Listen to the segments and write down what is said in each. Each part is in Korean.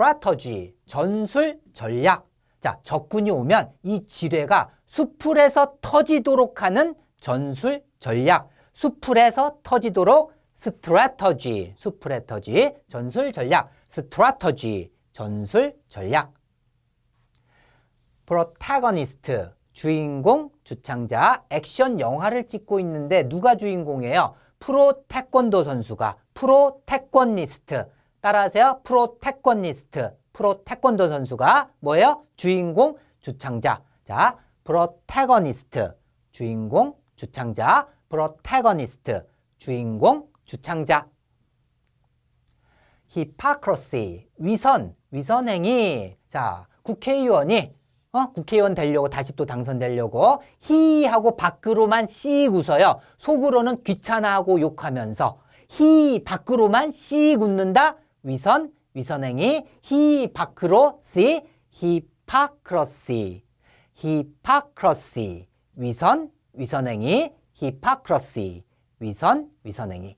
strategy, 전술, 전략. 자, 적군이 오면 이 지뢰가 수풀에서 터지도록 하는 전술, 전략. 수풀에서 터지도록 strategy, 수풀에 터지, 전술, 전략. strategy, 전술, 전략. protagonist, 주인공, 주창자, 액션 영화를 찍고 있는데 누가 주인공이에요? 프로 태권도 선수가 프로 태권니스트 따라하세요. 프로 태권니스트 프로 태권도 선수가 뭐예요? 주인공, 주창자. 자, 프로태거니스트 주인공, 주창자. 프로태거니스트 주인공, 주창자. 히파크로시 위선, 위선행위. 자, 국회의원이 어? 국회의원 되려고 다시 또 당선되려고 히 하고 밖으로만 씩 웃어요. 속으로는 귀찮아하고 욕하면서 히 밖으로만 씩 웃는다. 위선, 위선행위. 히 밖으로 시 히파크러시. 히파크러시. 위선, 위선행위. 히파크러시. 위선, 위선행위.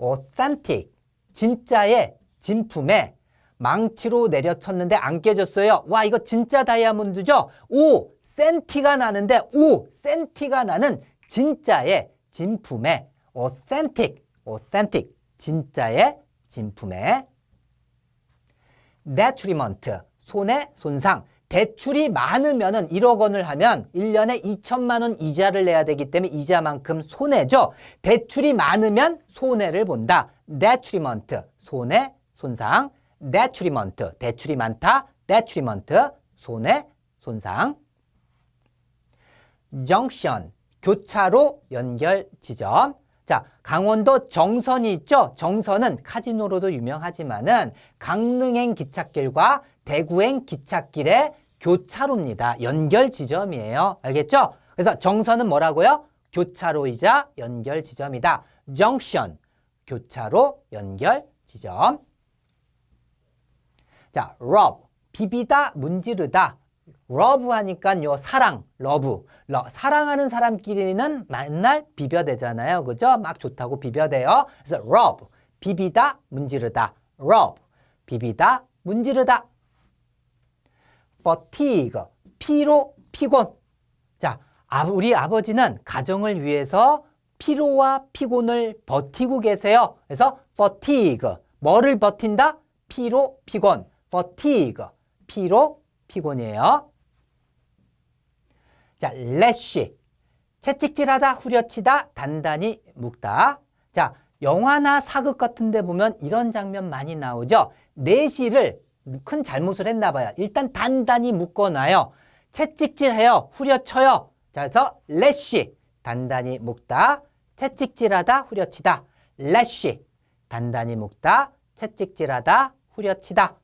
authentic. 진짜의 진품에 망치로 내려쳤는데 안 깨졌어요. 와, 이거 진짜 다이아몬드죠? 오, 센티가 나는데, 오, 센티가 나는 진짜의 진품에 authentic, authentic, 진짜의 진품에 detriment, 손해, 손상. 대출이 많으면 은 1억 원을 하면 1년에 2천만 원 이자를 내야 되기 때문에 이자만큼 손해죠. 대출이 많으면 손해를 본다. detriment, 손해, 손상. detriment, 대출이 많다. detriment, 손해, 손상. junction, 교차로 연결 지점. 자, 강원도 정선이 있죠? 정선은 카지노로도 유명하지만은 강릉행 기찻길과 대구행 기찻길의 교차로입니다. 연결 지점이에요. 알겠죠? 그래서 정선은 뭐라고요? 교차로이자 연결 지점이다. junction, 교차로 연결 지점. 자, rob, 비비다, 문지르다. 러브 하니까 요 사랑, 러브. 러, 사랑하는 사람끼리는 맨날 비벼대잖아요. 그죠? 막 좋다고 비벼대요. 그래서 러브, 비비다, 문지르다. 러브, 비비다, 문지르다. fatigue, 피로, 피곤. 자, 아, 우리 아버지는 가정을 위해서 피로와 피곤을 버티고 계세요. 그래서 fatigue, 뭐를 버틴다? 피로, 피곤. fatigue, 피로, 피곤이에요. 자, 래쉬. 채찍질하다, 후려치다, 단단히 묶다. 자, 영화나 사극 같은 데 보면 이런 장면 많이 나오죠. 내시를 큰 잘못을 했나 봐요. 일단 단단히 묶어놔요. 채찍질해요. 후려쳐요. 자, 그래서 래쉬. 단단히 묶다. 채찍질하다, 후려치다. 래쉬. 단단히 묶다. 채찍질하다, 후려치다.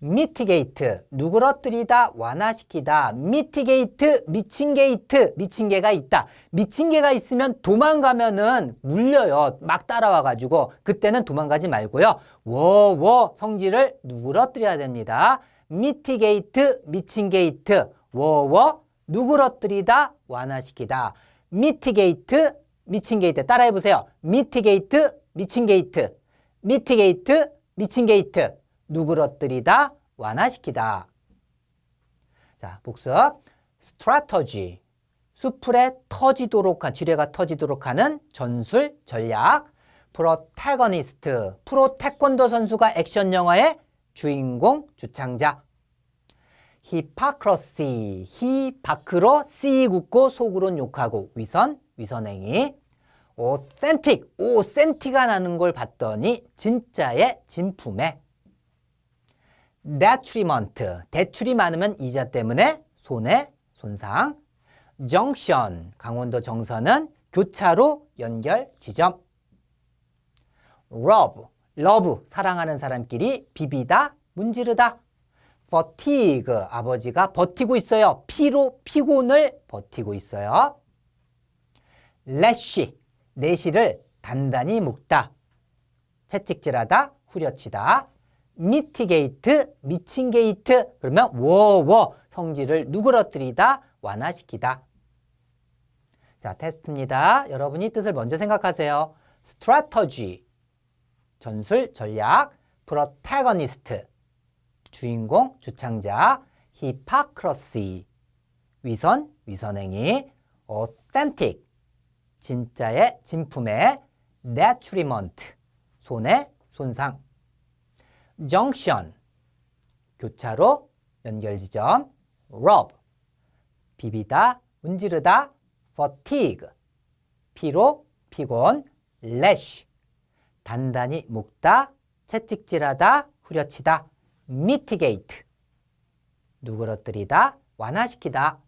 미티게이트. 누그러뜨리다 완화시키다. 미티게이트 미친 게이트. 미친 개가 있다. 미친 개가 있으면 도망가면은 물려요. 막 따라와 가지고 그때는 도망가지 말고요. 워워 성질을 누그러뜨려야 됩니다. 미티게이트 미친 게이트. 워워 누그러뜨리다 완화시키다. 미티게이트 미친 게이트. 따라해 보세요. 미티게이트 미친 게이트. 미티게이트 미친 게이트 누그러뜨리다, 완화시키다. 자, 복습. strategy. 수풀에 터지도록 한, 지뢰가 터지도록 하는 전술, 전략. protagonist. 프로 태권도 선수가 액션 영화의 주인공, 주창자. hypocrisy. 히 밖으로 씨 굳고 속으론 욕하고 위선, 위선행위. authentic. 오, 센티가 나는 걸 봤더니 진짜의 진품에 detriment, 대출이 많으면 이자 때문에 손해, 손상. junction, 강원도 정선은 교차로 연결 지점. love, love, 사랑하는 사람끼리 비비다, 문지르다. fatigue, 아버지가 버티고 있어요. 피로, 피곤을 버티고 있어요. lash, 내시를 단단히 묶다. 채찍질하다, 후려치다. 미티게이트, 미친 게이트 그러면 워워 성질을 누그러뜨리다, 완화시키다. 자, 테스트입니다. 여러분이 뜻을 먼저 생각하세요. strategy, 전술, 전략, protagonist, 주인공, 주창자, hypocrisy, 위선, 위선행위, authentic, 진짜의, 진품의, detriment, 손해, 손상, junction, 교차로, 연결 지점, rob, 비비다, 문지르다, fatigue, 피로, 피곤, lash, 단단히 묶다, 채찍질하다, 후려치다, mitigate, 누그러뜨리다, 완화시키다,